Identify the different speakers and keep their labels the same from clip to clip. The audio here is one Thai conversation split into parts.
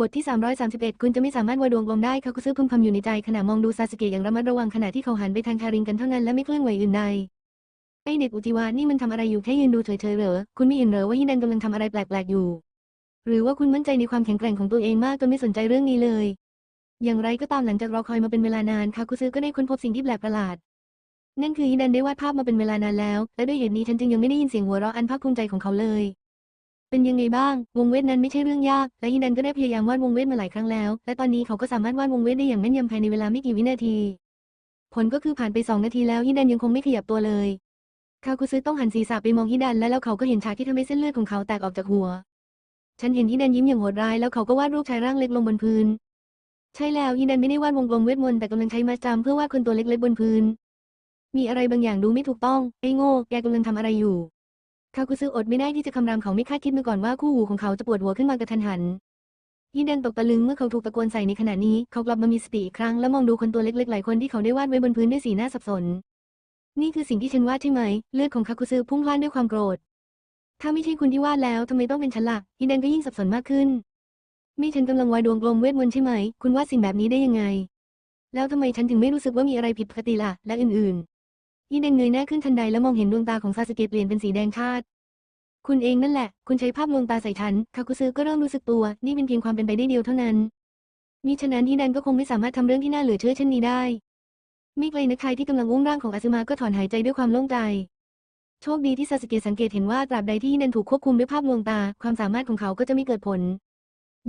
Speaker 1: บทที่ 331 คุณจะไม่สามารถวัดดวงกลมได้คาคุซึพึมพำอยู่ในใจขณะมองดูซาสึเกะอย่างระมัดระวังขณะที่เขาหันไปทางคารินกันเท่านั้นและไม่เคลื่อนไหวอื่นใดไอเด็กอุจิวะนี่มันทำอะไรอยู่แค่ยืนดูเฉยๆเหรอ คุณไม่เห็นเหรอว่าฮินันกำลังทำอะไรแปลกๆอยู่ หรือว่าคุณมั่นใจในความแข็งแกร่งของตัวเองมากจนไม่สนใจเรื่องนี้เลย อย่างไรก็ตามหลังจากรอคอยมาเป็นเวลานานคาคุซึก็ได้ค้นพบสิ่งที่แปลกประหลาด นั่นคือฮินันได้วาดภาพมาเป็นเวลานานแล้ว และด้วยเหตุนี้ฉันจึงยังไม่ได้ยินเสียงหัวเราะอันภาคภูมิใจของเขาเลย เป็นยังไงบ้าง วงเวทนั้นไม่ใช่เรื่องยาก และฮินันก็ได้พยายามวาดวงเวทมาหลายครั้งแล้ว และตอนนี้เขาก็สามารถวาดวงเวทได้อย่างแม่นยำภายในเวลาไม่กี่วินาที ผลก็คือผ่านไปสองนาทีแล้วฮินันยังคงไม่ขยับตัวเลยคาคุซึต้องหันศีรษะไปมองฮิดันและแล้วเขาก็เห็นฉากที่ทำให้เส้นเลือดของเขาแตกออกจากหัว ฉันเห็นฮิดันยิ้มอย่างโหดร้ายแล้วเขาก็วาดรูปชายร่างเล็กลงบนพื้น ใช่แล้วฮิดันไม่ได้วาดวงกลมเวทมนต์แต่กำลังใช้มาจามเพื่อวาดคนตัวเล็กๆบนพื้น มีอะไรบางอย่างดูไม่ถูกต้อง ไอ้โง่ แกกำลังทำอะไรอยู่ คาคุซึอดไม่ได้ที่จะคำรามเขาไม่คาดคิดมาก่อนว่าคู่หูของเขาจะปวดหัวขึ้นมากระทันหันฮิดันตกตะลึงเมื่อเขาถูกตะโกนใส่ในขณะนี้ เขากลับมามีสติอีกครั้งแล้วมองดูคนตัวเล็กๆหลายคนที่เขาได้วาดไว้บนพื้นด้วยสีหน้าสับสน นี่คือสิ่งที่ฉันวาดใช่ไหม เลือดของคาคุซึพุ่งพล่านด้วยความโกรธ ถ้าไม่ใช่คุณที่วาดแล้วทำไมต้องเป็นฉันล่ะฮิดันก็ยิ่งสับสนมากขึ้นไม่ฉันกำลังวาดดวงกลมเวทมนต์ใช่ไหม คุณวาดสิ่งแบบนี้ได้ยังไง แล้วทำไมฉันถึงไม่รู้สึกว่ามีอะไรผิดปกติล่ะ และอื่นๆฮิดันเงยหน้าขึ้นทันใดแล้วมองเห็นดวงตาของซาสึเกะเปลี่ยนเป็นสีแดงชาด คุณเองนั่นแหละ คุณใช้ภาพลวงตาใส่ฉันคาคุซึก็เริ่มรู้สึกตัว นี่เป็นเพียงความเป็นไปได้เดียวเท่านั้นมิฉะนั้นฮิดันก็คงไม่สามารถทำเรื่องที่น่าเหลือเชื่อเช่นนี้ได้ม่ไกลนักใครที่กำลังอุ้มร่างของอาซึมะก็ถอนหายใจด้วยความโล่งใจ โชคดีที่ซาสเกะสังเกตเห็นว่าตราบใดที่ฮินันถูกควบคุมด้วยภาพลวงตา ความสามารถของเขาก็จะไม่เกิดผล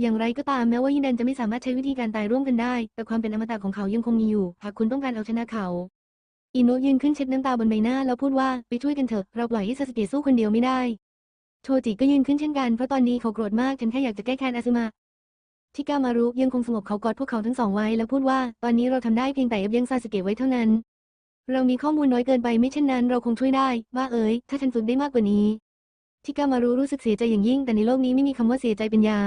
Speaker 1: อย่างไรก็ตามแม้ว่าฮินันจะไม่สามารถใช้วิธีการตายร่วมกันได้ แต่ความเป็นอมตะของเขายังคงมีอยู่ หากคุณต้องการเอาชนะเขา อิโนะยืนขึ้นเช็ดน้ำตาบนใบหน้าแล้วพูดว่าไปช่วยกันเถอะ เราปล่อยให้ซาสเกะสู้คนเดียวไม่ได้ ชจิก็ยืนขึ้นเช่นกันเพราะตอนนี้เขาโกรธมากฉันแค่อยากจะแก้แค้นอาซึมะทิกามารุยังคงสงบเขากอดพวกเขาทั้งสองไว้แล้วพูดว่าตอนนี้เราทำได้เพียงแต่เอฟยังซาสึเกะไว้เท่านั้น เรามีข้อมูลน้อยเกินไปไม่เช่นนั้น เราคงช่วยได้ว่าเอ๋ยถ้าฉันฝึกได้มากกว่านี้ทิกามารุรู้สึกเสียใจอย่างยิ่ง แต่ในโลกนี้ไม่มีคำว่าเสียใจเป็นยา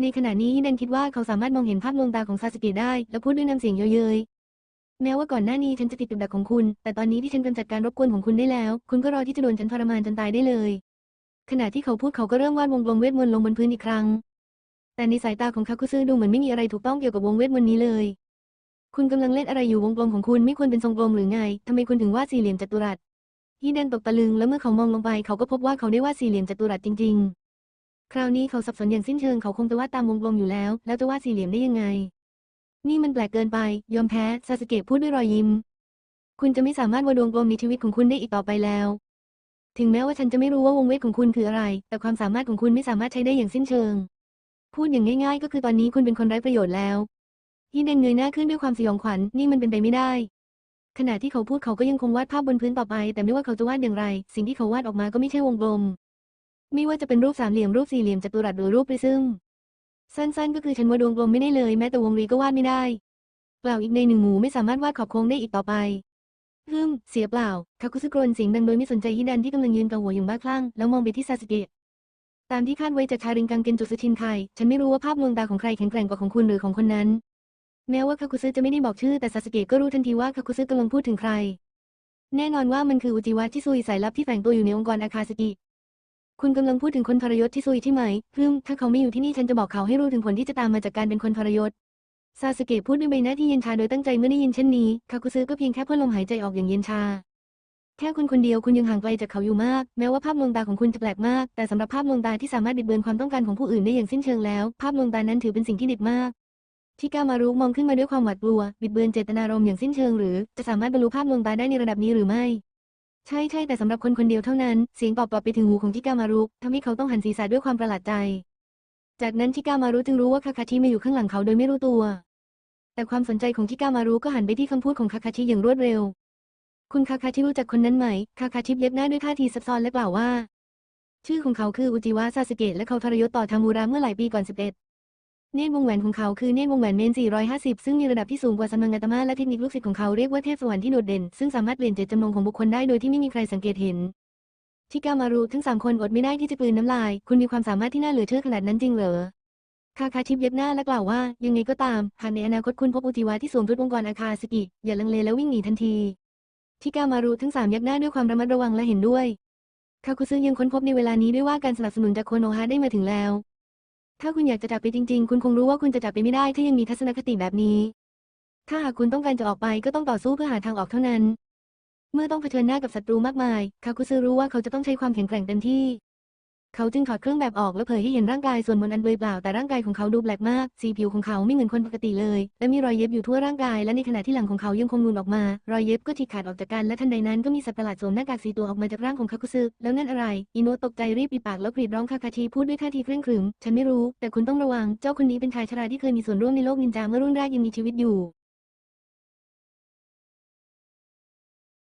Speaker 1: ในขณะนี้ฮินันคิดว่าเขาสามารถมองเห็นภาพลวงตาของซาสึเกะได้และพูดด้วยน้ำเสียงเย้ยๆแม้ว่าก่อนหน้านี้ฉันจะติดกับดักของคุณ แต่ตอนนี้ที่ฉันกำจัดการรบกวนของคุณได้แล้ว คุณก็รอที่จะโดนฉันทรมานจนตายได้เลย ขณะที่เขาพูดเขาก็เริ่มวาดวงกลมเวทมนต์ลงบนพื้นอีกครั้ง แต่ในสายตาของคาคุซึดูเหมือนไม่มีอะไรถูกต้องเกี่ยวกับวงเวทมนต์นี้เลย คุณกำลังเล่นอะไรอยู่วงกลมของคุณไม่ควรเป็นทรงกลมหรือไงทำไมคุณถึงวาดสี่เหลี่ยมจัตุรัสฮิเดนตกตะลึงแล้วเมื่อเขามองลงไปเขาก็พบว่าเขาได้วาดสี่เหลี่ยมจัตุรัสจริง ๆ คราวนี้เขาสับสนอย่างสิ้นเชิงเขาคงจะวาดตามวงกลมอยู่แล้ว แล้วจะวาดสี่เหลี่ยมได้ยังไง นี่มันแปลกเกินไป ยอมแพ้ซาสเกะพูดด้วยรอยยิ้ม คุณจะไม่สามารถวาดวงกลมในชีวิตของคุณได้อีกต่อไปแล้ว ถึงแม้ว่าฉันจะไม่รู้ว่าวงเวทของคุณคืออะไร แต่ความสามารถของคุณไม่สามารถใช้ได้อย่างสิ้นเชิง พูดอย่างง่าย ๆ ก็คือตอนนี้คุณเป็นคนไร้ประโยชน์แล้วฮิเดนเงยหน้าขึ้นด้วยความสยองขวัญนี่มันเป็นไปไม่ได้ ขณะที่เขาพูดเขาก็ยังคงวาดภาพบนพื้นต่อไป แต่ไม่ว่าเขาจะวาดอย่างไร สิ่งที่เขาวาดออกมาก็ไม่ใช่วงกลม ไม่ว่าจะเป็นรูปสามเหลี่ยมรูปสี่เหลี่ยมจัตุรัสหรือรูปปริซึมสั้นๆ ก็คือฉันวาดวงกลมไม่ได้เลยแม้แต่วงรีก็วาดไม่ได้เปล่าอีกในหนึ่งหมูไม่สามารถวาดขอบโค้งได้อีกต่อไป ฮึมเสียเปล่า คาคุซึโกรนเสียงดังโดยไม่สนใจฮิดันที่กำลังยืนเกาหัวอย่างบ้าคลั่ง แล้วมองไปที่ซาสึเกะ ตามที่คาดไว้จากชาริงกังเกนจุดสชินไคฉันไม่รู้ว่าภาพลวงตาของใครแข็งแกร่งกว่าของคุณหรือของคนนั้น แม้ว่าคาคุซึจะไม่ได้บอกชื่อแต่ซาสึเกะก็รู้ทันทีว่าคาคุซึกำลังพูดถึงใคร แน่นอนว่ามันคืออุจิวะชิซุยสายลับที่แฝงตัวอยู่ในองค์กรอาคาสกิ คุณกำลังพูดถึงคนทรยศชิซุยใช่ไหมฮึมถ้าเขาไม่อยู่ที่นี่ฉันจะบอกเขาให้รู้ถึงผลที่จะตามมาจากการเป็นคนทรยศ ซาสึเกะพูดด้วยใบหน้าที่เย็นชาโดยตั้งใจเมื่อได้ยินเช่นนี้ คาคุซึก็เพียงแค่พ่นลมหายใจออกอย่างเย็นชา แค่คุณคนเดียวคุณยังห่างไกลจากเขาอยู่มาก แม้ว่าภาพลวงตาของคุณจะแปลกมาก แต่สำหรับภาพลวงตาที่สามารถบิดเบือนความต้องการของผู้อื่นได้อย่างสิ้นเชิงแล้ว ภาพลวงตานั้นถือเป็นสิ่งที่ดิบมากที่กามารุมองขึ้นมาด้วยความหวาดกลัว บิดเบือนเจตนารมณ์อย่างสิ้นเชิงหรือ จะสามารถบรรลุภาพลวงตาได้ในระดับนี้หรือไม่ ใช่ใช่แต่สำหรับคนคนเดียวเท่านั้น เสียงตอบกลับไปถึงหูของทิกามารุทำให้เขาต้องหันศีรษะด้วยความประหลาดใจ จากนั้นทิกามารุจึงรู้ว่าคาคาชิมาอยู่ข้างหลังเขาโดยไม่รู้ตัว แต่ความสนใจของทิกามารุก็หันไปที่คำพูดของคาคาชิอย่างรวดเร็ว คุณคาคาชิรู้จักคนนั้นไหม คาคาชิเย็บหน้าด้วยท่าทีซับซ้อนและกล่าวว่า ชื่อของเขาคืออุจิวะซาสึเกะและเขาทรยศต่อทามูระเมื่อหลายปีก่อน 11 เนตรวงแหวนของเขาคือเนตรวงแหวนเมน 450 ซึ่งมีระดับที่สูงกว่าซัมมังกตมะและเทคนิคลูกศิษย์ของเขาเรียกว่าเทพสวรรค์ที่โดดเด่น ซึ่งสามารถเปลี่ยนเจตจำนงของบุคคลได้โดยที่ไม่มีใครสังเกตเห็นทิกามารุทั้งสามคนอดไม่ได้ที่จะกลืนน้ำลาย คุณมีความสามารถที่น่าเหลือเชื่อขนาดนั้นจริงเหรอ คาคาชิบเย็บหน้าและกล่าวว่า ยังไงก็ตาม หากในอนาคตคุณพบอุจิวะที่สวมชุดองค์กรอาคาสกิ อย่าลังเลแล้ววิ่งหนีทันที ทิกามารุทั้งสามยักหน้าด้วยความระมัดระวังและเห็นด้วย คาคุซึยังค้นพบในเวลานี้ด้วยว่าการสนับสนุนจากโคโนฮะได้มาถึงแล้ว ถ้าคุณอยากจะจากไปจริง ๆ คุณคงรู้ว่าคุณจะจากไปไม่ได้ถ้ายังมีทัศนคติแบบนี้ ถ้าหากคุณต้องการจะออกไปก็ต้องต่อสู้เพื่อหาทางออกเท่านั้น เมื่อต้องเผชิญหน้ากับศัตรูมากมาย คาคุซึรู้ว่าเขาจะต้องใช้ความแข็งแกร่งเต็มที่ เขาจึงถอดเครื่องแบบออกและเผยให้เห็นร่างกายส่วนบนอันเปลือยเปล่าแต่ร่างกายของเขาดูแปลกมาก สีผิวของเขาไม่เหมือนคนปกติเลย และมีรอยเย็บอยู่ทั่วร่างกาย และในขณะที่หลังของเขายังคงนูนออกมา รอยเย็บก็ฉีกขาดออกจากกันและทันใดนั้นก็มีสัตว์ประหลาดสวมหน้ากากสีตัวออกมาจากร่างของคาคุซึแล้วนั่นอะไรอิโนะตกใจรีบปิดปากแล้วกรีดร้องคาคาชิพูดด้วยท่าทีเคร่งขรึม ฉันไม่รู้ แต่คุณต้องระวัง เจ้าคนนี้เป็นชายชราที่เคยมีส่วนร่วมในโลกนินจาเมื่อรุ่นแรกยังมีชีวิตอยู่